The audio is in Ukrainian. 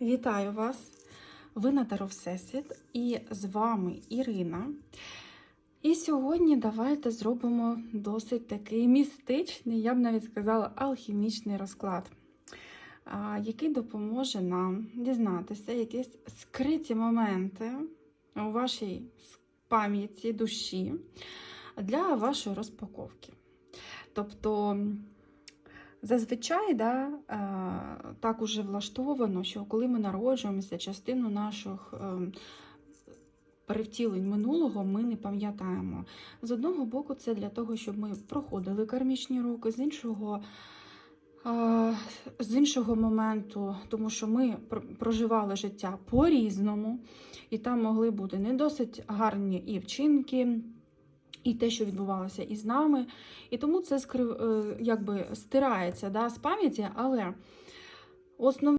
Вітаю вас! Ви на Таро Всесвіт і з вами Ірина. І сьогодні давайте зробимо досить такий містичний, я б навіть сказала, алхімічний розклад, який допоможе нам дізнатися якісь скриті моменти у вашій пам'яті, душі для вашої розпаковки. Тобто, Зазвичай да, е, так уже влаштовано, що коли ми народжуємося, частину наших е, перевтілень минулого ми не пам'ятаємо. З одного боку, це для того, щоб ми проходили кармічні роки, з іншого. е, З іншого моменту, тому що ми проживали життя по-різному, і там могли бути не досить гарні і вчинки, і те, що відбувалося із нами. І тому це е, якби стирається да, з пам'яті, але основне.